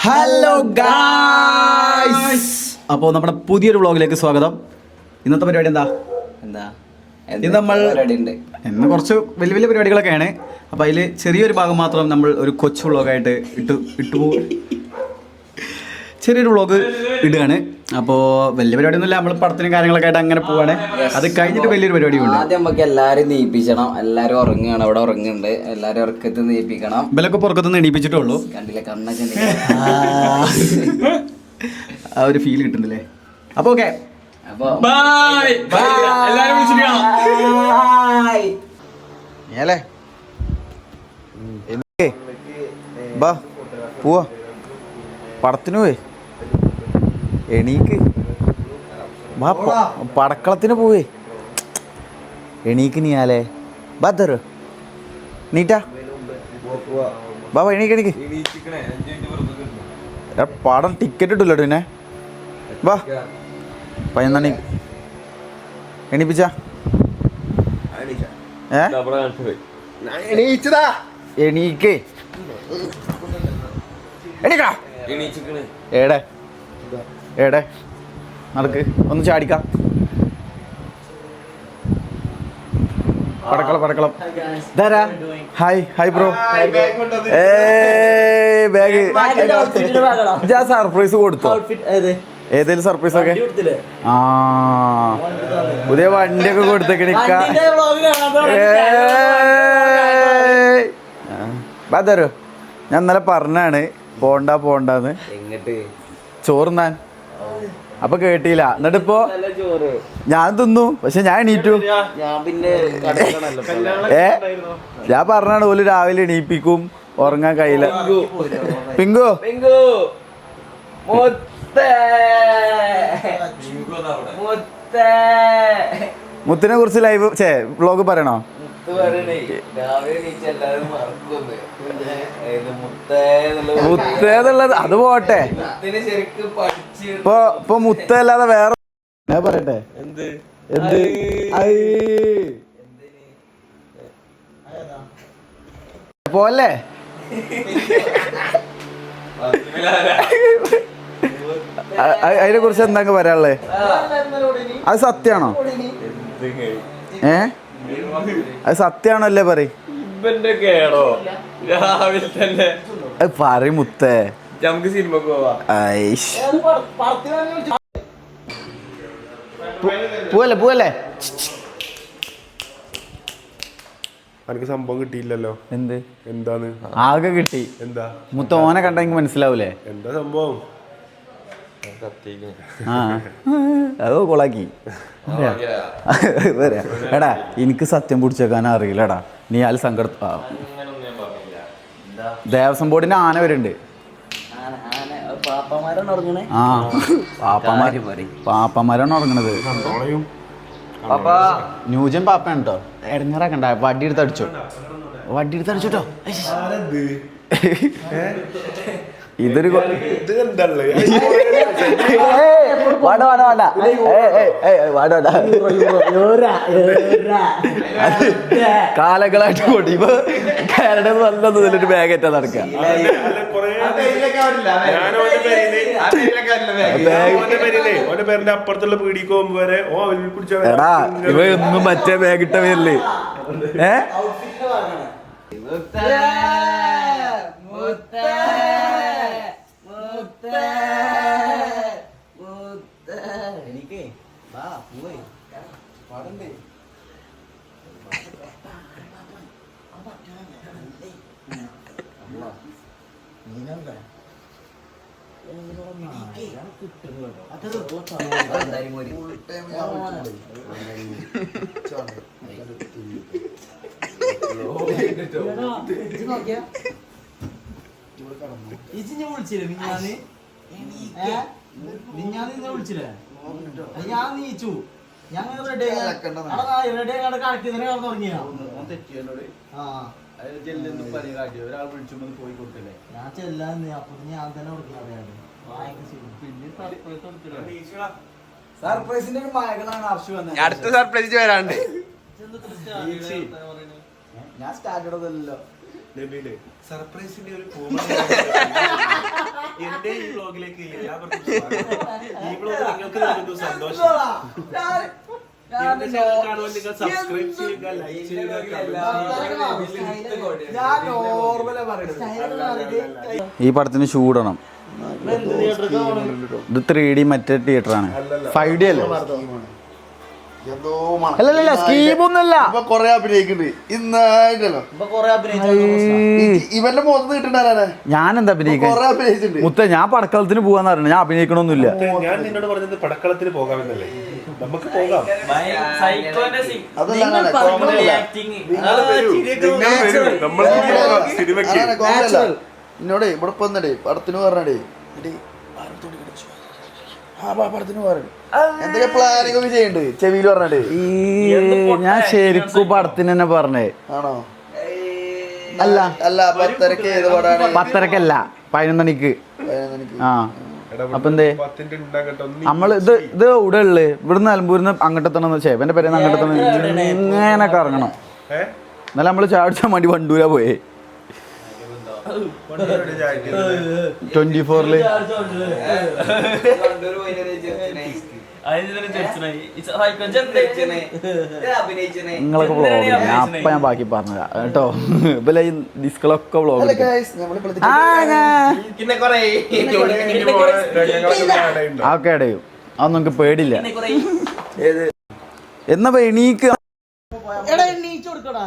Hello guys അപ്പോൾ നമ്മുടെ പുതിയൊരു വ്ളോഗിലേക്ക് സ്വാഗതം. ഇന്നത്തെ പരിപാടി എന്താ? എന്താ? ഇത് നമ്മൾ ഇന്ന് കുറച്ച് വലിയ വലിയ പരിപാടികളൊക്കെയാണ്. അപ്പോൾ അതിൽ ചെറിയൊരു ഭാഗം മാത്രം നമ്മൾ ഒരു കൊച്ചു വ്ളോഗായിട്ട് ഇട്ട് ഇട്ടു ചെറിയൊരു വ്ളോഗ് ഇടുകയാണ്. അപ്പോൾ വലിയ പരിപാടിയൊന്നുമില്ല. നമ്മൾ പടത്തിനും കാര്യങ്ങളൊക്കെ ആയിട്ട് അങ്ങനെ പോവാണ്. അത് കഴിഞ്ഞിട്ട് വലിയൊരു പരിപാടി ഉണ്ട് ആദ്യം നമുക്ക് എല്ലാരും നീപ്പിച്ചണം. എല്ലാരും ഉറങ്ങുകയാണ്. അവിടെ ഉറങ്ങുന്നുണ്ട്. എല്ലാരും ഉറക്കത്ത് നീപ്പിക്കണം. ഇവലൊക്കെ പുറത്തുനിന്ന് എണീപ്പിച്ചിട്ടുള്ളൂ കണ്ടില്ല? കണ്ണൊക്കെ ആ ഒരു ഫീൽ കിട്ടുന്നില്ലേ? അപ്പോൾ ഓക്കെ അപ്പൊ ഏലേ? ബാ പോവാ. പടത്തിന് പോയി. എണീക്ക്. വാ പടക്കളത്തിന് പോവേ. എണീക്ക് നീയാലേ. ബാ തരോ. നീറ്റാ. ബാ ബാ, എണീക്ക് എണീക്ക്. എടാ, പടം ടിക്കറ്റ് ഇട്ടില്ല പിന്നെ വാ. പതിനൊന്നണി എണീപ്പിച്ച. എണീക്കേ എണീക്ക്. എണീക്കടാ. ഏടെ ഏടെ നടക്ക്. ഒന്ന് ചാടിക്കാം. പടക്കളം പടക്കളം. ഇതാരാ? ഹായ് ഹായ് ബ്രോ ഏ ബാഗ് ഞാൻ സർപ്രൈസ് കൊടുത്തു? ഏതേലും സർപ്രൈസ് ഒക്കെ? ആ. പുതിയ വണ്ടിയൊക്കെ കൊടുത്തേക്കണിക്ക ഞാൻ ഇന്നലെ പറഞ്ഞാണ് പോണ്ട പോണ്ടെന്ന്. എങ്ങട്ട്? ചോറുന്നാൻ അപ്പൊ കേട്ടില്ല. എന്നിട്ടിപ്പോ ഞാൻ തിന്നു. പക്ഷെ ഞാൻ എണീറ്റു. ഞാൻ പിന്നെ ഏ? ഞാൻ പറഞ്ഞാണ് ഓൽ രാവിലെ എണീപ്പിക്കും ഉറങ്ങാൻ കഴിയില്ല. പിങ്കു. പിങ്കു. മുത്തേ. മുത്തേ. മുത്തിനെ കുറിച്ച് ലൈവ് ചേ വ്ളോഗ് പറയണോ? മുത്തേന്നുള്ളത് അത് പോട്ടെ. ശരിക്കും ഇപ്പൊ ഇപ്പൊ മുത്തല്ലാതെ വേറെ ഞാൻ പറയട്ടെ. എന്ത്? എന്ത്. പോലെ അതിനെ കുറിച്ച് എന്താ പറയാനുള്ളത് അത് സത്യാണോ? ഏ? അത് സത്യാണോ അല്ലേ പറയും രാവിലെ തന്നെ. പറയും മുത്തേ. നമുക്ക് ഐഷ്. പോവല്ലേ പോവല്ലേ? എനിക്ക് സംഭവം കിട്ടിയില്ലല്ലോ. എന്ത്? എന്താണ് ആകെ കിട്ടി. എന്താ? മുത്ത ഓനെ കണ്ട എനിക്ക് മനസ്സിലാവൂലേ? എന്താ സംഭവം? ആ. അത് കൊളാക്കി. വരാ. എടാ എനിക്ക് സത്യം പിടിച്ചേക്കാൻ അറിയില്ലടാ. നീ ആൽ സങ്കട. ദേവസ്വം ബോർഡിന് ആന വരുന്നുണ്ട്. ആ പാപ്പമാര്. പാപ്പമാരാണ് ഉറങ്ങണത്. പാപ്പ. ന്യൂജൻ പാപ്പയാണ് കേട്ടോ ഇടങ്ങാറാക്കണ്ട വടി എടുത്ത് അടിച്ചോ വടി എടുത്ത് അടിച്ചോട്ടോ ഇതൊരു വേണ്ട വേണ്ട വേണ്ട. വേണ്ട വേണ്ട. കാലങ്ങളായിട്ട് കൂടി ഇപ്പൊ കാനഡ നല്ല ഇതിലൊരു ബാഗ് ഏറ്റാ നടക്കുക ഓന്റെ പേരിന്റെ അപ്പുറത്തുള്ള പീടിക്ക് പോകുമ്പോ വരെ ഓ അവരിൽ പിടിച്ച എടാ ഇവ ഒന്നും മറ്റേ ബാഗ് ഇട്ട പേരിൽ. ഏ? ഇജിഞ്ഞ് വിളിച്ചില്ലേ മിഞ്ഞാന്ന് ഏ? മിഞ്ഞാന്ന് ഇന്നെ വിളിച്ചില്ലേ അത് ഞാൻ നീച്ചു. ഞങ്ങൾ റെഡി റെഡി ആകാണ്ട് കണക്കിന് കടന്നു തുടങ്ങിയ ആ. ഒരാൾ വിളിച്ചു പോയി കൊടുത്തില്ലേ? ഞാൻ ചെല്ലാന്ന് അപ്പൊ ഞാൻ തന്നെ കൊടുക്കുന്നത് സർപ്രൈസിന്റെ ഒരു അർഷു വന്നത് അടുത്ത സർപ്രൈസ് വരാണ്ട്. ഞാൻ സ്റ്റാർട്ട് സർപ്രൈസിന്റെ ഒരു എന്റെ ഈ വ്ലോഗിലേക്ക് എല്ലാവർക്കും. ഈ വ്ലോഗ് നിങ്ങൾക്ക് നൽകുന്നു സന്തോഷം. ഇതിന്റെ ചാനൽ കാണുവാൻ സബ്സ്ക്രൈബ് ചെയ്യുക ലൈക്ക് ചെയ്യുക comment ചെയ്യുക. ഞാൻ നോർമലാ പറയുന്നത് ഈ പടത്തിന് ഷൂടണം ഇത് ത്രീ ഡി മറ്റേ തിയേറ്ററാണ് ഫൈവ് ഡി അല്ലേ? അല്ലല്ല സ്കീമൊന്നുമല്ല. ഇപ്പൊ കൊറേ അഭിനയിക്കുന്നുണ്ട്. ഇന്നായിട്ടല്ലോ. ഇപ്പൊ കൊറേ അഭിനയിച്ചു ഇവന്റെ മുഖത്ത് കിട്ടണ്ടാരാ ഞാൻ എന്താ അഭിനയിച്ചിട്ടുണ്ട്. മുത്ത ഞാൻ പടക്കളത്തിന് പോവാന്ന് പറഞ്ഞു ഞാൻ അഭിനയിക്കണമൊന്നുമില്ല ഞാൻ നിന്നോട് പറഞ്ഞത് പടക്കളത്തിന് പോകാമെന്നല്ലേ. നമുക്ക് പോകാം. അതല്ല അങ്ങനെ കോമഡി പടത്തിന് നമ്മൾക്ക് പോകാം സിനിമയ്ക്ക് അതാണ് comedy അല്ല എന്നോടേ ഇവിടെ വന്നടേ പടത്തിന് പറഞ്ഞടേ എടീ, ആരടുത്തോണ്ട് കളിച്ചു? ആ പാ, പടത്തിന് പറഞ്ഞു എന്തൊക്കെ പ്ലാനിങ് ഒക്കെ ചെയ്യണ്ട്? ചെവിയിൽ പറഞ്ഞിട്ട്. ഈ ഞാൻ ശരിക്കും പടത്തിന് തന്നെ പറഞ്ഞേ. ആണോ? അല്ല അല്ല പത്തരക്ക് ഏത് പടാണ്? പത്തരക്കല്ല പതിനൊന്നണിക്ക്. ആ. അപ്പൊ എന്തേ? നമ്മൾ ഇത് ഇത് ഇവിടെ ഉള്ളു ഇവിടുന്ന് അലമ്പൂരിന്ന് അങ്ങോട്ടെത്തണം എന്റെ പേര് അങ്ങോട്ടെത്തണം ഇങ്ങനെ കറങ്ങണം. എന്നാലും നമ്മൾ ചാടിച്ചാൽ മടി വണ്ടൂരാ പോയേ. ട്വന്റി ഫോറിൽ നിങ്ങളൊക്കെ വ്ളോഗ് ഞാൻ അപ്പൊ ഞാൻ ബാക്കി പറഞ്ഞതാ. കേട്ടോ. ഇപ്പൊ ഡിസ്കളൊക്കെ വ്ളോഗ്? അതൊക്കെ ഇടയും. അതൊന്നും നമുക്ക് പേടില്ല എന്നാ എണീക്ക് എടാ എണ്ണീച്ചു കൊടുക്കടാ.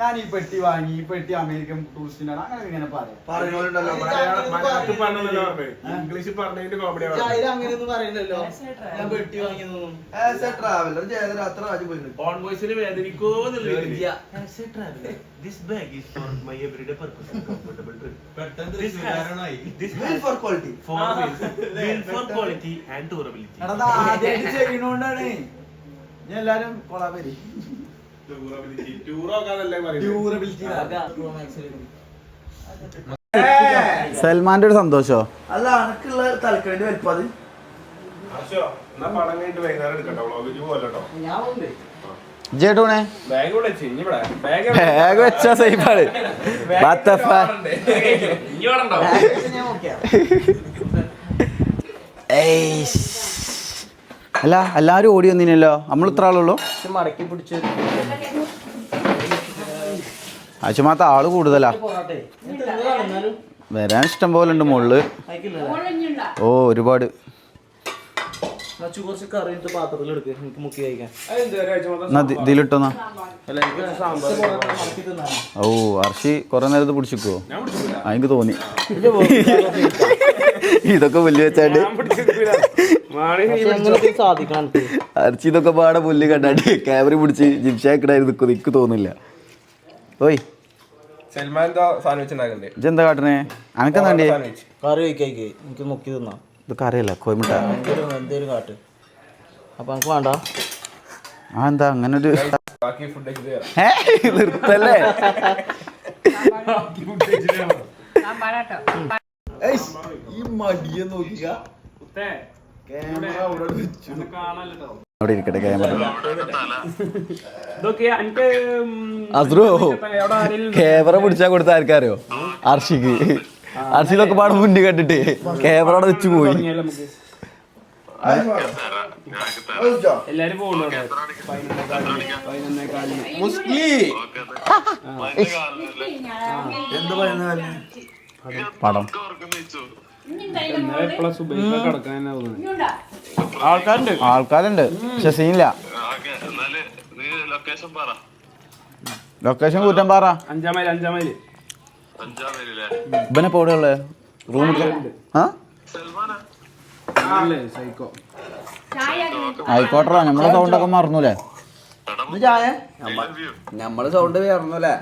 ഞാൻ ഈ പെട്ടി വാങ്ങി ഈ പെട്ടി അമേരിക്കൻ ടൂറിസ്റ്റിനാണ് അങ്ങനെ ഇങ്ങനെ പറയാം. അങ്ങനെയൊന്നും പറയണ്ടല്ലോ ഞാൻ പെട്ടി വാങ്ങിയതൊന്നും വേദനിക്കോ. this bag is for my everyday purpose and comfortable trip. This has this has for quality. For built for quality and durability. ചെയ്യണോണ്ടാണ്. എല്ലാരും കൊളാപരി Durability. സൽമാന്റെ ഒരു സന്തോഷോ? അല്ല അനക്കുള്ള തലക്കേണ്ടി വലിപ്പം അത്. ജേട്ടൂണേ ബാഗ് വെച്ച സേഫാണ് ഇവിടെ ഉണ്ടോ ഞാൻ നോക്കിയാ അല്ല എല്ലാരും ഓടി വന്നിനല്ലോ. നമ്മൾ ഇത്ര ആളുള്ളൂ മടക്കി പിടിച്ച് അച്ഛമാത്ത ആൾ കൂടുതലാ. വരാൻ ഇഷ്ടം പോലെ ഉണ്ട് മുകളിൽ ഓ ഒരുപാട്. അച്ചു കുറച്ച് കറി എടുത്ത് പാത്രത്തിൽ എടുക്കുക എനിക്ക് മുക്കി കഴിക്കാൻ. ഇതിലിട്ടോന്നാ ഓ അർഷി കുറെ നേരത്ത് പിടിച്ചിക്കോ എനിക്ക് തോന്നി. ഇതൊക്കെ പുല്ല് വെച്ചാണ്ട്. അർച്ചി ഇതൊക്കെ പാടെ പുല്ല് കണ്ടാണ്ട് ക്യാമറ പിടിച്ച് ജിംഷാക്കിടായിരുന്നു നിൽക്കും നിക്ക് തോന്നില്ല. ഓയ്. സൽമാൻ എന്താ സാധനം വെച്ചിട്ടുണ്ടാക്കണ്ടേ ഇജെന്താ കാട്ടണേ? അനക്കെന്താ വേണ്ടിയേ സാധനം വെച്ച് കറി വയ്ക്കായി എനിക്ക് മുക്കി തിന്നാം. ഇതൊക്കെ അറിയില്ല? കോയമുട്ട. എന്തേലും കാട്ട്. അപ്പൊ എനിക്ക് വേണ്ട? ആ എന്താ അങ്ങനെ ഒരു നിർത്തല്ലേ? ഈ മടിയെ നോക്കിയ ക്യാമറ അവിടെ ഇരിക്കട്ടെ ക്യാമറ. അസ്രോ ക്യാമറ പിടിച്ചാ കൊടുത്ത ആർക്കറിയോ അർഷിക്ക്. അർഷിതൊക്കെ പാടെ മുന്നിൽ കണ്ടിട്ട്. ക്യാമറ അവിടെ വെച്ച് പോയി. എല്ലാരും പടം. ആൾക്കാരുണ്ട്. ആൾക്കാരുണ്ട്. പക്ഷെ സീനില്ല. ലൊക്കേഷൻ കൂറ്റം പാറ. അഞ്ചാം മൈൽ അഞ്ചാം മൈൽ. ഇവനെ ഇപ്പോൾ എവിടെയുള്ളേ റൂം ആ? സൈക്കോ ആയിക്കോട്ടെ നമ്മളെ സൗണ്ടൊക്കെ മറന്നൂലേ? ചായ? നമ്മൾ സൗണ്ട് വേർന്നല്ലേ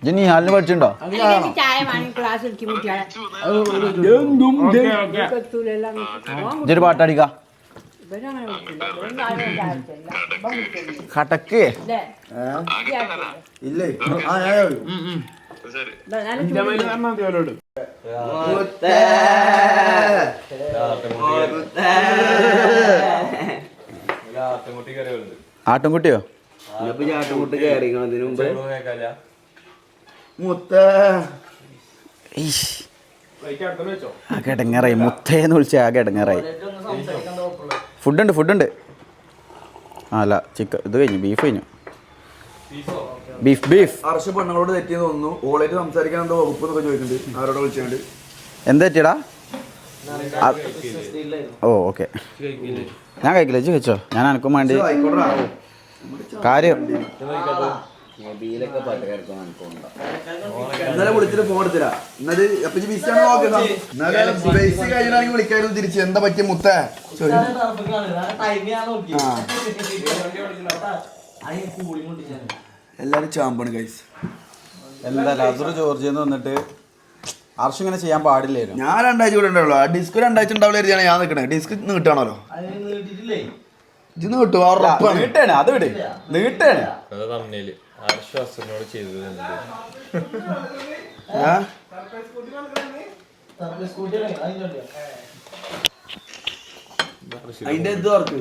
ഇജ്ജ് നിഹാലിന് പഠിച്ചിട്ടുണ്ടോ? ഇജ്ജൊരു പാട്ടടിക്ക കടക്ക്. ഇല്ലേ? ആ ഞാൻ ആട്ടുംകുട്ടിയോ? ആട്ടുംകുട്ടി കയറിക്കണതിന് മുമ്പ്. മുത്ത. ആ ഇടങ്ങാറായി മുത്തേന്ന് വിളിച്ച ആ ഇടങ്ങാറായി ഫുഡുണ്ട് ഫുഡുണ്ട്. ആ അല്ല ചിക്കൻ ഇത് കഴിഞ്ഞു ബീഫ് കഴിഞ്ഞു. ബീഫ് ബീഫ് അർഷ പെണ്ണുങ്ങളോട് തെറ്റിയെന്ന് തോന്നുന്നു. ഓളായിട്ട് സംസാരിക്കാൻ എന്തോ വകുപ്പ് എന്നൊക്കെ ചോദിക്കുന്നുണ്ട്. ആരോടെ വിളിച്ചാണ്ട്. എന്താ തെറ്റിയടാ ആ- ഓ ഓക്കെ. ഞാൻ കഴിക്കില്ല. കഴിച്ചോ? ഞാൻ അനക്കും വേണ്ടി. കാര്യം എനിക്കുണ്ടോ ഇന്നലെ വിളിച്ചിട്ട് ഫോൺ എടുത്തില്ല. ഇന്നത് അപ്പൊ ബിസിയാണ് നോക്കുന്നത് ഇന്നലെ ബേസ് കഴിഞ്ഞാണെങ്കിൽ വിളിക്കായിരുന്നു തിരിച്ച്. എന്താ പറ്റിയ മുത്ത? ചോദി. ആ. എല്ലാരും ചാമ്പാണ് കൈസ് എന്താ ലാസർ ജോർജിന്ന് വന്നിട്ട് ആർഷം ഇങ്ങനെ ചെയ്യാൻ പാടില്ലായിരുന്നു ഞാൻ രണ്ടാഴ്ച കൂടെ ഉണ്ടാവുള്ളൂ. ആ ഡിസ്ക് രണ്ടാഴ്ച ഉണ്ടാവില്ല കരുതിയാണ് ഞാൻ നിൽക്കണേ ഡിസ്ക് നീട്ടാണല്ലോ ഇത് നീട്ടു അത് വിട്. നീട്ടാണ് ആശ്വാസനോട് ചെയ്തത്? അതിന്റെ ഇത് വർക്ക്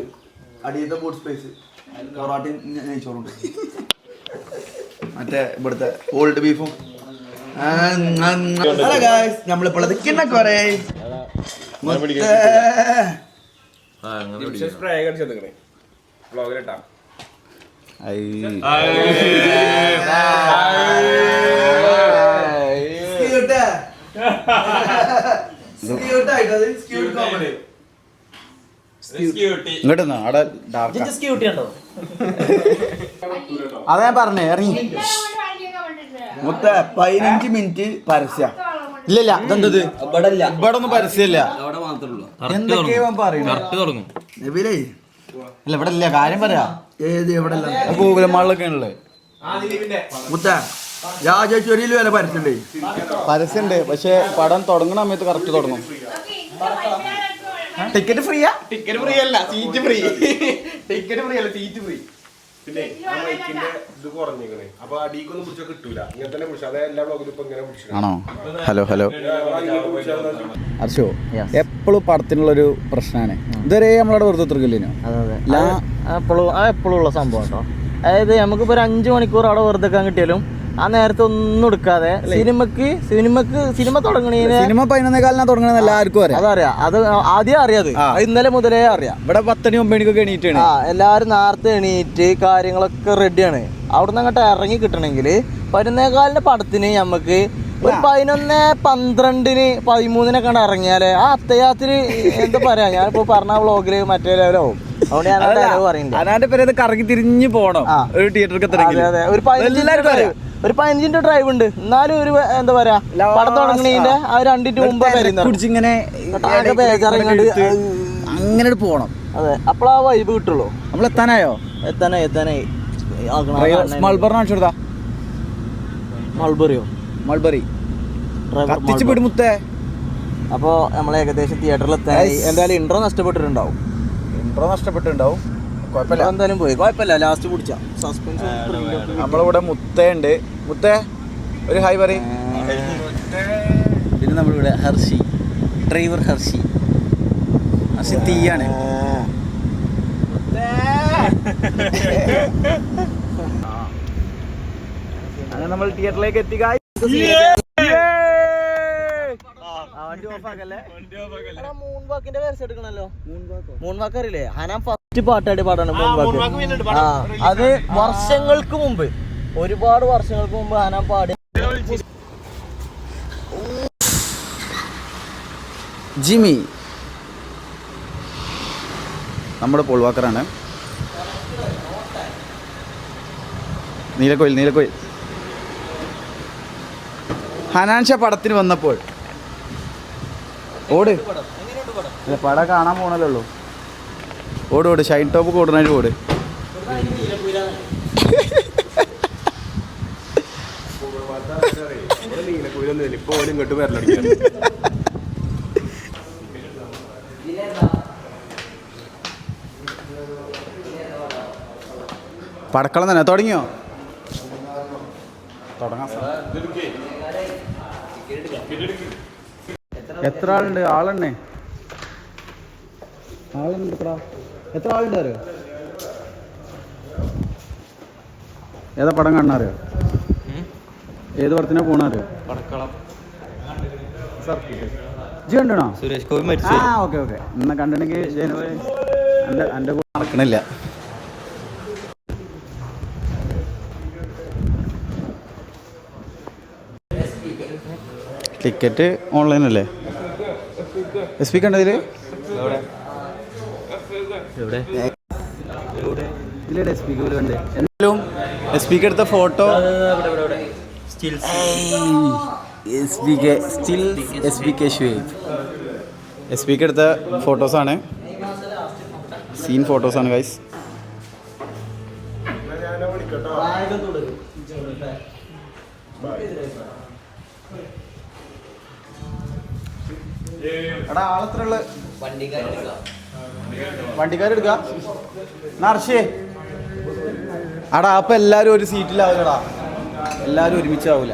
അടിയത്തെ ബോട്ട് സ്പേസ് നെയ്ച്ചോറുണ്ട്. മറ്റേ ഇവിടുത്തെ ഓൾഡ് ബീഫും ഹലോ ഗായ്സ് നമ്മളിപ്പോൾ അത് കിണ്ണക്കൊറേ. ആ അങ്ങനെ ജിപ്സം സ്പ്രേ അടിച്ചു നിൽക്കണേ വ്ളോഗിലിട്ടാ ഇങ്ങോട്ട് അവിടെ ഡാർക്ക് അതാ ഞാൻ പറഞ്ഞേ ഇറങ്ങി. മൊത്ത പതിനഞ്ച് മിനിറ്റ് പരസ്യ. ഇല്ലല്ല ഇല്ല ഇതെന്തത്? ഇവിടെ ഒന്നും പരസ്യമില്ല. അവിടെ മാത്രമേ ഉള്ളൂ. എന്തൊക്കെയാ പറയുന്നത്? ഇല്ല ഇവിടെ ഇല്ല കാര്യം പറയാ. ഏത് എവിടെ ഗൂഗിളമാളിലൊക്കെ ഉള്ളത് മുത്ത രാജേശ്വരിയിൽ വരെ പരസ്യണ്ടേ പരസ്യണ്ട് പക്ഷെ പടം തുടങ്ങുന്ന സമയത്ത് കറക്റ്റ് തുടങ്ങും. ടിക്കറ്റ് ഫ്രീയാ ടിക്കറ്റ് ഫ്രീ അല്ല സീറ്റ് ഫ്രീ ടിക്കറ്റ് ഫ്രീ അല്ല സീറ്റ് ഫ്രീ പിന്നെ ആ മൈക്കിന്റെ ഇത് കുറഞ്ഞിരിക്കണേ അപ്പൊ അടിക്കൊന്നും പിടിച്ചാൽ കിട്ടൂല. ഇങ്ങനെ തന്നെ പിടിച്ചു. അതായത് എല്ലാ ബ്ലോഗിലും ഇപ്പൊ ഇങ്ങനെ പിടിച്ചു ആണോ? ഹലോ ഹലോ അർഷോ എപ്പോഴും പടത്തിനുള്ളൊരു പ്രശ്നമാണ് ഇതുവരെ നമ്മളവിടെ വെറുതെ തീർക്കില്ലേനോ അതെ അതെ. എപ്പോഴും ആ എപ്പോഴും ഉള്ള സംഭവം കേട്ടോ. അതായത് നമുക്കിപ്പോൾ ഒരു അഞ്ച് മണിക്കൂർ അവിടെ വെറുതെ കിട്ടിയാലും ആ നേരത്തെ ഒന്നും എടുക്കാതെ സിനിമക്ക് സിനിമക്ക് സിനിമ തുടങ്ങണീന് സിനിമ പതിനൊന്നേ കാലിനാ തുടങ്ങണമെന്ന് എല്ലാവർക്കും അറിയാം. അതറിയാം. അത് ആദ്യം അറിയാത് ഇന്നലെ മുതലേ അറിയാം. ഇവിടെ പത്തണി ഒമ്പണിക്കൊക്കെ എണീറ്റാണ്. ആ എല്ലാവരും നേരത്തെ എണീറ്റ് കാര്യങ്ങളൊക്കെ റെഡിയാണ്. അവിടെ നിന്ന് അങ്ങോട്ട് ഇറങ്ങി കിട്ടണമെങ്കിൽ പതിനൊന്നേക്കാലിന്റെ പടത്തിന് നമുക്ക് ഒരു പതിനൊന്ന് പന്ത്രണ്ടിന് പതിമൂന്നിനൊക്കെ കണ്ട് ഇറങ്ങിയാലേ ആ അത്തയാത്തിന് എന്താ പറയാ? ഞാനിപ്പോ പറഞ്ഞ വ്ളോഗിൽ മറ്റേ ലെവലാവും. അതുകൊണ്ട് ഞാൻ പറയുന്നത് കറങ്ങി തിരിഞ്ഞു പോണം ഒരു അതെ ഒരു പതിനഞ്ചിന്റെ ഡ്രൈവ് ഉണ്ട്. എന്നാലും ഒരു എന്താ പറയാ പടം തുടങ്ങണീന്റെ ആ രണ്ടിന്റെ മുമ്പ് കുടിച്ചിങ്ങനെ അങ്ങനെ പോണം. അതെ. അപ്പോഴാ വൈബ് കിട്ടുള്ളൂ. നമ്മൾ എത്താനായോ എത്താനായി. എത്താനായി ആക്കണം. മൾബറി കാണിച്ചു കൊടുത്താ മൾബറിയോ മൾബറി കത്തിച്ച്. പിടിമുത്തേ. അപ്പോ നമ്മൾ ഏകദേശം തിയേറ്ററിൽ എത്താൻ എന്തായാലും ഇൻട്രോ നഷ്ടപ്പെട്ടിട്ടുണ്ടാവും. ഇൻട്രോ നഷ്ടപ്പെട്ടിട്ടുണ്ടാവും. കുഴപ്പമില്ല. എന്തായാലും പോയി. കുഴപ്പമില്ല ലാസ്റ്റ് പിടിച്ച സസ്പെൻസ് നമ്മളിവിടെ മുത്തയുണ്ട് മുത്തേ ഒരു ഹായ് പറയും. പിന്നെ നമ്മളിവിടെ ഹർഷി. ഡ്രൈവർ ഹർഷി. ഹർഷി തീയാണ്. അങ്ങനെ നമ്മൾ തിയേറ്ററിലേക്ക് എത്തി guys. വണ്ടി ഓഫാക്കല്ലേ മൂൺ വാക്കിന്റെ വേർസ് എടുക്കണല്ലോ. മൂൺ വാക്ക് അറിയില്ലേ? ഹനാൻ ഫസ്റ്റ് പാട്ടാടി പാടാണ് മൂൺ വാക്ക് ആ അത് വർഷങ്ങൾക്ക് മുമ്പ് ഒരുപാട് വർഷങ്ങൾക്ക് മുമ്പ് ഹനാൻ പാടി. ജിമി നമ്മുടെ പോൾവാക്കറാണ് നീലക്കോയിൽ നീലക്കോയിൽ. ഹനാൻഷ പടത്തിന് വന്നപ്പോൾ ഓട്. അല്ല പടം കാണാൻ പോണല്ലേ ഉള്ളൂ. ഓട് ഓട്. ഷൈൻ ടോപ്പ് കൂടുന്നതിന് ഓട്. പടക്കളം തന്നെ. തുടങ്ങിയോ? തുടങ്ങാം എത്ര ആളുണ്ട്? ആളെണ്ണേ. ആളുണ്ട് എത്ര എത്ര ആളുണ്ട് അറിയോ? ഏതാ പടം കാണാറിയോ ഏത് പടത്തിനാ പോണറിയോ ജി കണ്ടണോ? സുരേഷ് ഗോപി ആ ഓക്കെ ഓക്കെ. എന്നാ കണ്ടിട്ടുണ്ടെങ്കിൽ എന്റെ എന്റെ കൂടെ നടക്കണില്ല. ടിക്കറ്റ് ഓൺലൈൻ അല്ലേ എസ് പി കണ്ടതിൽ എന്തായാലും എസ് പിക്ക് എടുത്ത photo S P K still S P K Shuaib S പിക്ക് എടുത്ത ഫോട്ടോസാണ് സീൻ ഫോട്ടോസാണ് ഗൈസ് ഞാൻ എടാ ആളെത്രയുള്ള? വണ്ടിക്കാരെടുക്കാം? വണ്ടിക്കാരെടുക്ക നർഷേ അടാ അപ്പൊ എല്ലാരും ഒരു സീറ്റിലാവില്ലടാ. എല്ലാരും ഒരുമിച്ചാവൂല.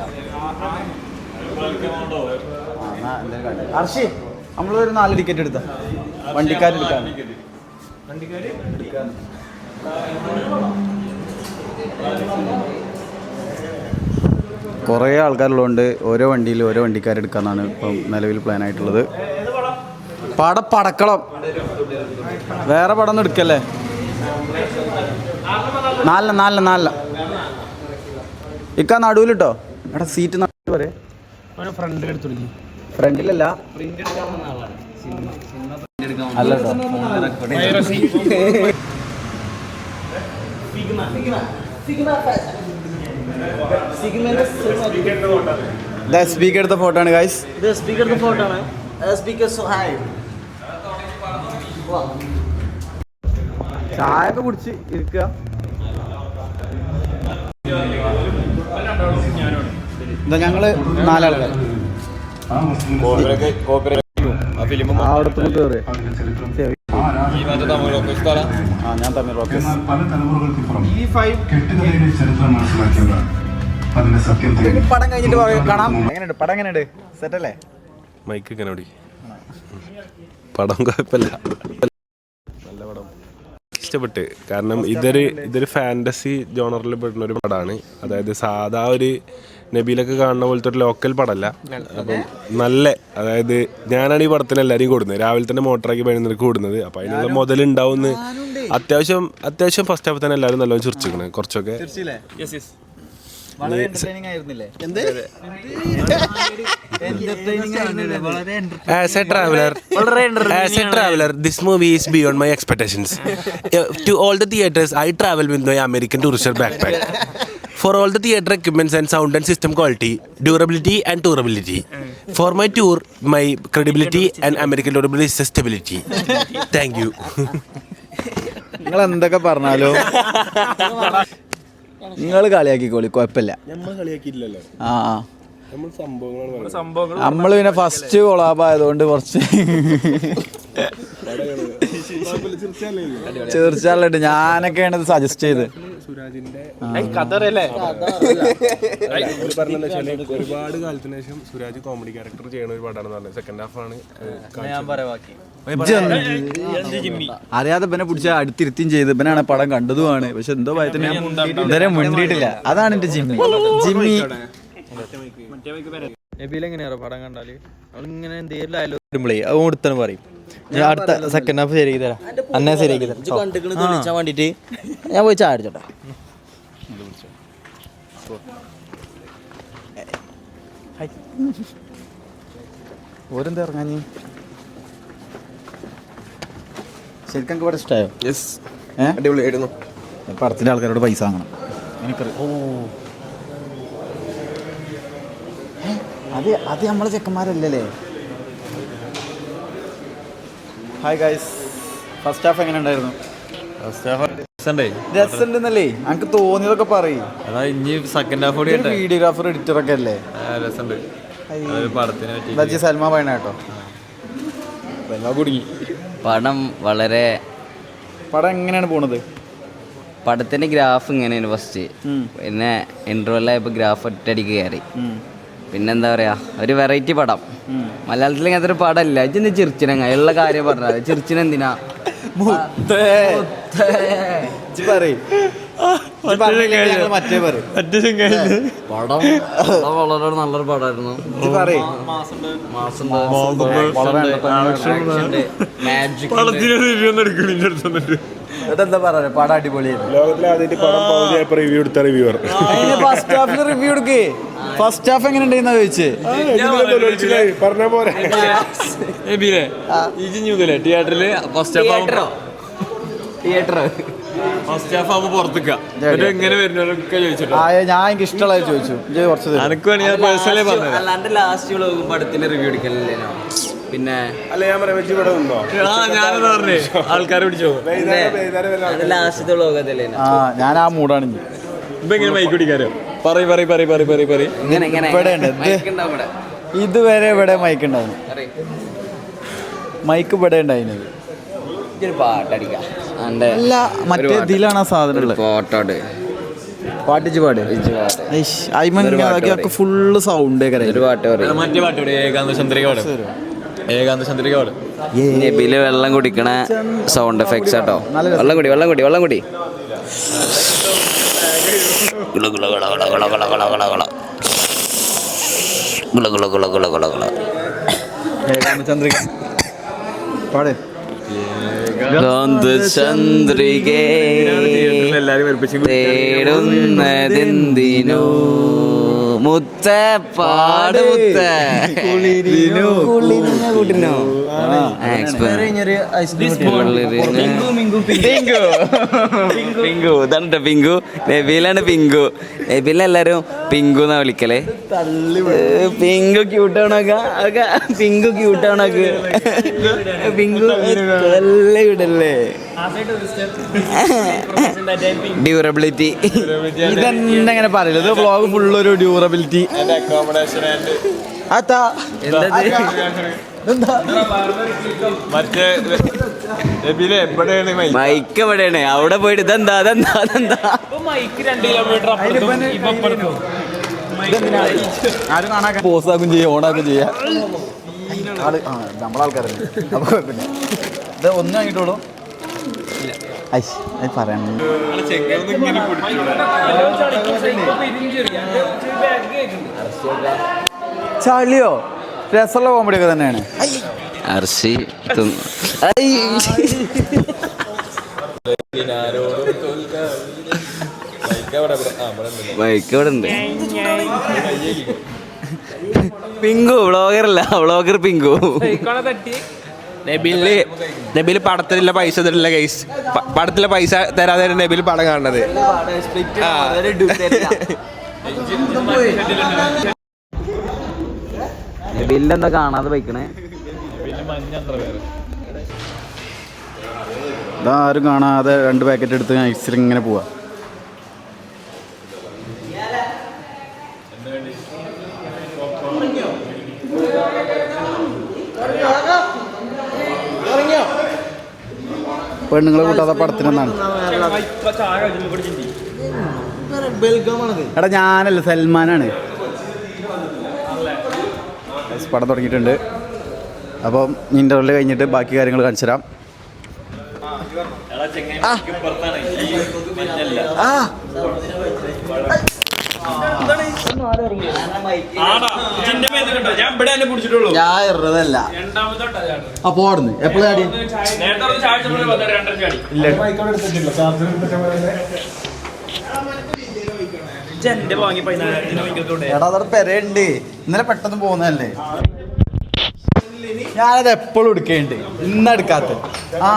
അർഷി നമ്മൾ ഒരു നാല് ടിക്കറ്റ് എടുത്ത? വണ്ടിക്കാരെടുക്കാൻ കുറേ ആൾക്കാരുള്ളതുകൊണ്ട് ഓരോ വണ്ടിയിൽ ഓരോ വണ്ടിക്കാരെടുക്കാന്നാണ് ഇപ്പം നിലവിൽ പ്ലാൻ ആയിട്ടുള്ളത്. പടം പടക്കളം. വേറെ പടം ഒന്നും എടുക്കല്ലേ? നാലല്ല നാലല്ല നാലല്ല ഇക്ക നടുവിലിട്ടോ? എടാ സീറ്റ് നടുവിൽ വരെ ഫ്രണ്ടിലല്ല. അല്ല കേട്ടോ സ്പീക്കർ എടുത്ത ഫോട്ടോ ആണ്. ഗൈസ് ഇത് ദ ഫോട്ടോ ആണ് സ്പീക്കർ സുഹായ് ചായ ഒക്കെ കുടിച്ച് ഇരിക്കുക എന്താ ഞങ്ങൾ നാലാളുകൾ ആ ഫിലിം ആ അവിടുത്തെ കയറി തമിഴ് ഓഫീസ് ഞാൻ തമിഴ് എന്നാൽ പല തലമുറകൾക്കിപ്പുറം കെട്ടുകഥയുടെ ചരിത്രം മനസ്സിലാക്കിയവരാണ് അതിന്റെ സത്യം പടം കഴിഞ്ഞിട്ട് കാണാം. എങ്ങനെയുണ്ട്? പടം എങ്ങനെയുണ്ട്? സെറ്റ് അല്ലേ? മൈക്ക് എങ്ങനെ. പടം. കുഴപ്പമില്ല. നല്ല പടം. ഇഷ്ടപ്പെട്ട്. കാരണം ഇതൊരു ഇതൊരു ഫാന്റസി ജോണറിൽ പെടുന്ന ഒരു പടമാണ്. അതായത് സാധാ ഒരു നബിയിലൊക്കെ കാണുന്ന പോലത്തെ ഒരു ലോക്കൽ പടമല്ല. അപ്പം നല്ല അതായത് ഞാനാണ് ഈ പടത്തിന് എല്ലാവരെയും കൂടുന്നത്. രാവിലെ തന്നെ മോട്ടറാക്കി പതിനൊന്നരക്ക് കൂടുന്നത്. അപ്പം അതിനുള്ള മുതലുണ്ടാവുമെന്ന് അത്യാവശ്യം അത്യാവശ്യം ഫസ്റ്റ് ഹാഫ് തന്നെ എല്ലാവരും നല്ലോണം ചിരിച്ചിരിക്കണേ. കുറച്ചൊക്കെ വളരെ എന്റർടൈനിങ് ആയിരുന്നില്ലേ As a traveler, as a traveler, this movie is beyond my expectations. Uh, to all the theaters, I travel with my American tourister backpack. For all the theater equipments and sound and system quality, durability and durability. For my tour, my credibility and American durability is stability. Thank you. നിങ്ങൾ എന്തൊക്കെ പറഞ്ഞാലും നിങ്ങൾ കളിയാക്കിക്കോളി കുഴപ്പമില്ല നമ്മൾ കളിയാക്കിയില്ലല്ലോ ആ ആ. നമ്മൾ സംഭവങ്ങളാണ് നമ്മൾ പിന്നെ ഫസ്റ്റ് കൊളാബ് ആയതുകൊണ്ട് കുറച്ച് തീർച്ചയായിട്ടും ഞാനൊക്കെയാണ് ഇത് സജസ്റ്റ് ചെയ്ത് പറഞ്ഞ ഒരുപാട് കാലത്തിന് ശേഷം സുരാജ് കോമഡി ക്യാരക്ടർ ചെയ്യുന്ന ഒരു പറഞ്ഞത്. സെക്കൻഡ് ഹാഫ് ആണ് അറിയാതെ ഇവനെ പിടിച്ച അടുത്തിരുത്തിയും ചെയ്ത്. ഇവനാണ് പടം കണ്ടതുമാണ്. പക്ഷെ എന്തോ ഭയത്തിന് ഇതുവരെ മുണ്ടിയിട്ടില്ല. അതാണ് എന്റെ ജിമ്മി. ജിമ്മി. എബിയിലെങ്ങനെയാണോ പടം കണ്ടാൽ? അവളിങ്ങനെ എന്തെങ്കിലും ആയാലും വരുമ്പോഴേ അത് കൊടുത്താണ് പറയും. ഞാൻ അടുത്ത സെക്കൻഡ് ഹാഫ് ശരിയാക്കി തരാം. അന്നെ ശരിയാക്കി തരാം. തെളിയിച്ചാൻ വേണ്ടിട്ട് ഞാൻ പോയി ചാടിച്ചോട്ടെ ഓരെന്താ ഇറങ്ങാഞ്ഞ് ശരിക്കും ഇവിടെ ഇഷ്ടമായോ യെസ് അടിപൊളിയായിരുന്നു. പടത്തിന്റെ ആൾക്കാരോട് പൈസ വാങ്ങണം. എനിക്കറിയാം ഓ? അത് അത് നമ്മളെ ചെക്കന്മാരല്ലല്ലേ? ഹായ് ഗൈസ് ഫസ്റ്റ് ഹാഫ് എങ്ങനെ ഉണ്ടായിരുന്നു? രസമുണ്ടെന്നല്ലേ? എനിക്ക് തോന്നിയതൊക്കെ പറയും. അതാ ഇനി സെക്കൻഡ് ഹാഫ് കൂടി വീഡിയോഗ്രാഫർ എഡിറ്റർ ഒക്കെ അല്ലേ? രസമുണ്ട്. സൽമാ പറയണ കേട്ടോ. കുടുങ്ങി. പടം വളരെ പടം എങ്ങനെയാണ് പോണത്? പടത്തിന്റെ ഗ്രാഫ് ഇങ്ങനെയാണ് ഫസ്റ്റ് പിന്നെ ഇന്റർവെല്ലായപ്പോ ഗ്രാഫ് ഒറ്റയടിക്ക് കയറി. പിന്നെന്താ പറയാ ഒരു വെറൈറ്റി പടം. മലയാളത്തിൽ ഇങ്ങനത്തെ ഒരു പടമല്ല. ഇജ്ജെന്ത് ചിരിച്ചിനങ്ങ ഉള്ള കാര്യം പറഞ്ഞത്. ചിരിച്ചിനെന്തിനാ പടം നല്ലൊരു പടമായിരുന്നു. മാസം മാജിക് പറയാ പടം അടിപൊളിയായിരുന്നു. ലോകത്തിലെ ആദ്യമായിട്ട് പടം റിവ്യൂ എടുത്ത റിവ്യൂവർ ഫസ്റ്റ് ഹാഫിൽ റിവ്യൂ എടുക്കേ. ഫസ്റ്റ് ഹാഫ് എങ്ങനെ ഉണ്ടെന്നാ ചോദിച്ചേ? പറഞ്ഞ പോലെ എബിലെ ഇജിഞ്ഞൂതല്ലേ തിയേറ്ററിൽ first half theatre first half ആവുമ്പോ പുറത്തേക്ക. എന്നിട്ട് എങ്ങനെ ചോദിച്ചിട്ട്? ഞാൻ എനിക്ക് ഇഷ്ടമുള്ളത് ചോദിച്ചു. കുറച്ച് അനക്ക് ഞാൻ പേഴ്സണലി പറഞ്ഞു അല്ലാണ്ട് ലാസ്റ്റ് പടത്തിന്റെ റിവ്യൂ എടുക്കലില്ലേനോ പിന്നെ അല്ല ഞാൻ പറയാം വെച്ച് ഇവിടെ നിന്നോ? ആ ഞാനെന്ന് പറഞ്ഞേ. ആൾക്കാരെ പിടിച്ചോ അത് ലാസ്റ്റത്തെ അതല്ലേനോ ആ ഞാൻ ആ മൂടാണ് ഇനി. ഇപ്പൊ എങ്ങനെ മൈക്ക് പിടിക്കാരോ പറ പറ പറ പറ പറ പറയ്. ഇങ്ങനെ ഇങ്ങനെ ഇവിടെ ഉണ്ട്. ഇത് Mic ഉണ്ടാവും ഇവിടെ. ഇതുവരെ ഇവിടെ മൈക്ക് ഉണ്ടായിരുന്നു. മൈക്ക് ഇവിടെ ഉണ്ടായിരുന്നത്. പാട്ടടിക്കാം. അന്റെ അല്ല മറ്റേ ഇതിലാണ് ആ സാധനം ഉള്ളത്? ഫോട്ടോട്. പാട്ടിച്ച് പാട്. അയിമൊക്കെ ഫുള്ള് സൗണ്ട് ഒരു പാട്ട് പറയും. മറ്റേ പാട്ട് ഇവിടെ ഏകാന്ത ചന്ദ്രിക പാടും ഏകാന്ത വെള്ളം കുടിക്കണ സൗണ്ട് എഫക്ട്സ് ആട്ടോ വെള്ളം കുടി വെള്ളം കുടി വെള്ളം കുടി ചന്ദ്രികേ തേടുന്നതെന്തിനോ മുത്ത പാട് മുത്തേ. കുളിരിനു കൂട്ടിനോ പിങ്കു ഇതാണ് പിങ്കു നബീലാണ് പിങ്കു നബീലെ എല്ലാരും പിങ്കു എന്നാ വിളിക്കലേ പിങ്കു ക്യൂട്ടാണോക്ക പിങ്കു ക്യൂട്ടാണോക്ക് പിങ്കു നല്ല വിടല്ലേ? ഡ്യൂറബിലിറ്റി ഇതെന്തെങ്ങനെ പറയില്ല ഇത് വ്ളോഗ് ഫുള്ള് ഒരു ഡ്യൂറബിലിറ്റി അതാ. മറ്റേ മൈക്ക് മൈക്ക് എവിടെയാണ്? അവിടെ പോയിട്ട് ഇതെന്താ? അതെന്താ അതെന്താ ആരും കാണാൻ പോസ് ആക്കും ചെയ്യാം ഓണാക്കും ചെയ്യാം. നമ്മളാൾക്കാരല്ലേ. അപ്പൊ കുഴപ്പമില്ല. ഇത് ഒന്നും ഐശ് അത് പറയണം. ചളിയോ രസമുള്ള കോമഡി ഒക്കെ തന്നെയാണ്. അർഷി തിന്നു. ഐ. മൈക്ക് ഇവിടെ ഉണ്ട്. പിങ്കു വ്ളോഗർ അല്ല വ്ളോഗർ പിങ്കു. നബിൽ നബിൽ പടത്തിലുള്ള പൈസ തരില്ല ഗൈസ് പടത്തിലെ പൈസ തരാതെ നബിൽ പടം കാണുന്നത്. ബില്ലെന്താ കാണാതെ പോയിക്കണേ? ഇതാ ആരും കാണാതെ രണ്ട് പാക്കറ്റ് എടുത്ത് ഞാൻ ഐസിൽ ഇങ്ങനെ പോവാ. പെണ്ണുങ്ങളെ കൂട്ടാതെ പടത്തിനെന്നാണ് എടാ ഞാനല്ല സൽമാനാണ്. പടം തുടങ്ങിയിട്ടുണ്ട്. അപ്പം ഇന്റർവെൽ കഴിഞ്ഞിട്ട് ബാക്കി കാര്യങ്ങൾ കാണിച്ചു തരാം. ആ. ഞാൻ ഇറതല്ല അപ്പൊ ഓടുന്നു എടാ അതവിടെ പെരയുണ്ട്. ഇന്നലെ പെട്ടെന്ന് പോകുന്നതല്ലേ? ഞാനത് എപ്പോഴും എടുക്കേണ്ട്. ഇന്ന് എടുക്കാത്ത. ആ.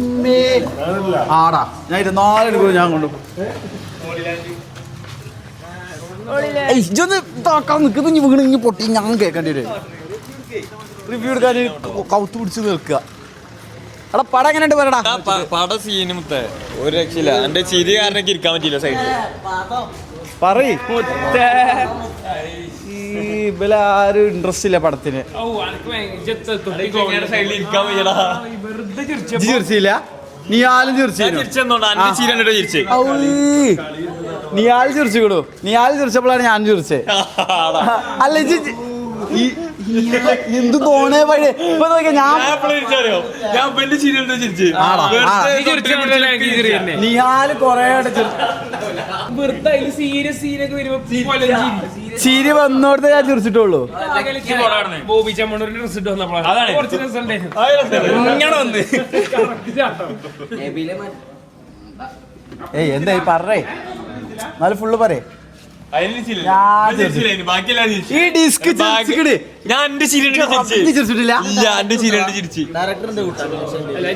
ഇമ്മേ. ആടാ ഞാൻ ഇരുന്നാലും എടുക്കും ഞാൻ കൊണ്ടു ഇജൊന്ന് താക്കാൻ നിൽക്കുന്നു ഇനി വീണ് ഇനി പൊട്ടി ഞാൻ കേൾക്കേണ്ടി വരും. റിവ്യൂ എടുക്കാൻ കൗത്ത് പിടിച്ച് നിൽക്കുക. എടാ പടം എങ്ങനെയുണ്ട് പറയടാ? പട സീനും ഒരു രക്ഷയില്ല. എന്റെ ചിരി കാരണം എനിക്ക് ഇരിക്കാൻ പറ്റില്ല സൈഡിൽ പറയ്. ഈ ഇവലെ ആരും ഇൻട്രസ്റ്റ് ഇല്ല പടത്തിന്. ചിരിച്ചില്ല? നീ ആലും ചിരിച്ചു ചിരിച്ചെന്നോണ്ടാ ചിരിച്ചേ. നീ ആൾ ചിരിച്ചുകൂടു നീ ആൾ ചിരിച്ചപ്പോഴാണ് ഞാൻ ചിരിച്ചേ? അല്ല എന്ത് തോണേ പഴയ ഇപ്പൊ നോക്കിയാ ഞാൻ ഞാൻ വലിയ ചിരിയുണ്ട് ചിരിച്ച്. ആടാ, ആടാ. നീ ആൾ കൊറേ ചിരി വന്നോടത്ത് ഞാൻ ചിരിച്ചിട്ടുള്ളൂ. ബോബി ചമ്മണൂരിന്റെ വന്നപ്പോഴാണ് കുറച്ച് ഏയ് എന്തായി? പറേ എന്നാലും ഫുള്ള് പറയേ. ഈ ഡിസ്ക്. ഞാൻ എന്റെ ചിരിച്ചിട്ടില്ല. ചിരിയുണ്ട് ചിരിച്ച്.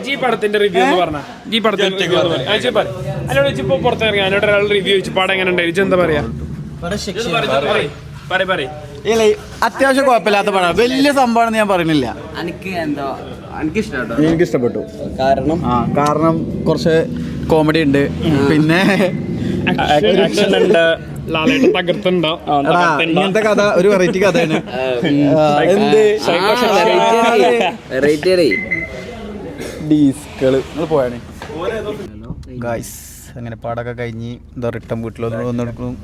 ജി പടത്തിന്റെ റിവ്യൂ എന്ന് പറഞ്ഞ. ജി പടത്തിന്റെ റിവ്യൂ വെച്ച് ഇപ്പൊ പുറത്തിറങ്ങി. അതിനോട് ഒരാൾ റിവ്യൂ വെച്ച് പടം എങ്ങനെ എന്താ പറയാ? ഇല്ല അത്യാവശ്യം കുഴപ്പമില്ലാത്ത പടം. വലിയ സംഭവമാണെന്ന് ഞാൻ പറയുന്നില്ല എനിക്ക് എന്തോ എനിക്ക് ഇഷ്ടം എനിക്ക് ഇഷ്ടപ്പെട്ടു. കാരണം? ആ കാരണം കുറച്ച് കോമഡി ഉണ്ട്. പിന്നെ ഇങ്ങനത്തെ കഥ ഒരു വെറൈറ്റി കഥയാണ്. എന്ത്? വെറൈറ്റി ഡീസ്കൾ. നിങ്ങൾ പോയാണ്? ഗായ്സ് അങ്ങനെ പാടൊക്കെ കഴിഞ്ഞ് എന്താ റിട്ടേൺ വീട്ടിലൊന്ന് വന്നെടുക്കും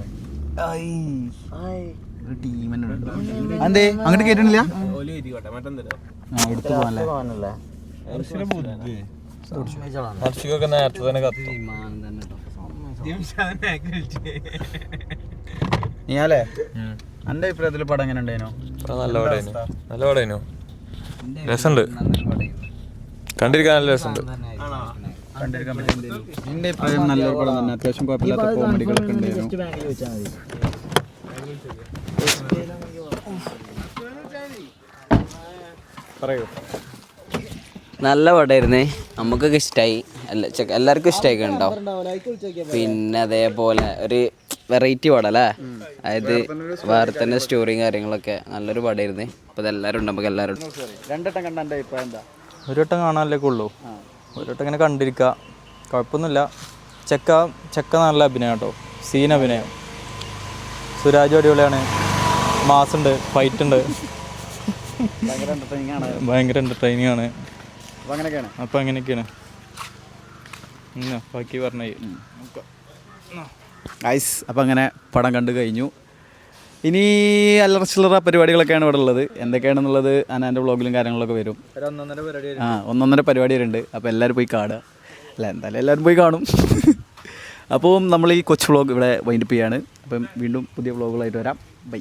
അതെ അങ്ങോട്ട് കേട്ടിട്ടില്ല എടുത്തു പോകാനല്ലേ ഹർഷികൊക്കെ നേരത്തെ തന്നെ കത്തു. നീയാലേ? എന്റെ അഭിപ്രായത്തിൽ പടം എങ്ങനെ നല്ല പടേനു നല്ല രസമുണ്ട്. കണ്ടിരിക്കാൻ നല്ല രസമുണ്ട്. എന്റെ അഭിപ്രായം നല്ലൊരു പടം തന്നെ. അത്യാവശ്യം കുഴപ്പമില്ലാത്ത കോമഡികളൊക്കെ ഉണ്ടായിരുന്നു. പറയൂ. നല്ല പടമായിരുന്നേ. നമുക്കൊക്കെ ഇഷ്ടമായി എല്ലാവർക്കും ഇഷ്ടമായി ഉണ്ടാവും പിന്നെ അതേപോലെ ഒരു വെറൈറ്റി പടം അല്ലേ അതായത് വേറെ തന്നെ സ്റ്റോറിയും കാര്യങ്ങളൊക്കെ. നല്ലൊരു പടമായിരുന്നു അപ്പോൾ ഇതെല്ലാവരും ഉണ്ട് നമുക്ക് എല്ലാവരും രണ്ടെട്ടം കണ്ട അഭിപ്രായം എന്താ? ഒരു വട്ടം കാണാനല്ലേ ഉള്ളൂ. ഒരു വട്ടം ഇങ്ങനെ കണ്ടിരിക്ക. കുഴപ്പമൊന്നുമില്ല. ചെക്ക ചെക്ക നല്ല അഭിനയം കേട്ടോ. സീൻ അഭിനയം. സുരാജ് അടിപൊളിയാണ്. മാസ് ഉണ്ട് ഫൈറ്റ് ഉണ്ട്. ഭയങ്കര എന്റർടൈനിങ് ആണ്. ഭയങ്കര എന്റർടൈനിങ് ആണ്. അപ്പൊ അങ്ങനെയൊക്കെയാണ്. ബാക്കി പറഞ്ഞ ഐസ് അപ്പം അങ്ങനെ പടം കണ്ടു കഴിഞ്ഞു. ഇനി അല്ലറ ചില്ലറ പരിപാടികളൊക്കെയാണ് ഇവിടെ ഉള്ളത്. എന്തൊക്കെയാണെന്നുള്ളത് എന്റെ വ്ളോഗിലും കാര്യങ്ങളൊക്കെ വരും. ആ ഒന്നൊന്നര പരിപാടി വരുന്നുണ്ട് അപ്പോൾ എല്ലാവരും പോയി കാണുക. അല്ല എന്തായാലും എല്ലാവരും പോയി കാണും. അപ്പോൾ നമ്മൾ ഈ കൊച്ചു വ്ളോഗ് ഇവിടെ വൈൻഡപ്പ് ചെയ്യാണ്. അപ്പം വീണ്ടും പുതിയ വ്ളോഗുകളായിട്ട് വരാം. ബൈ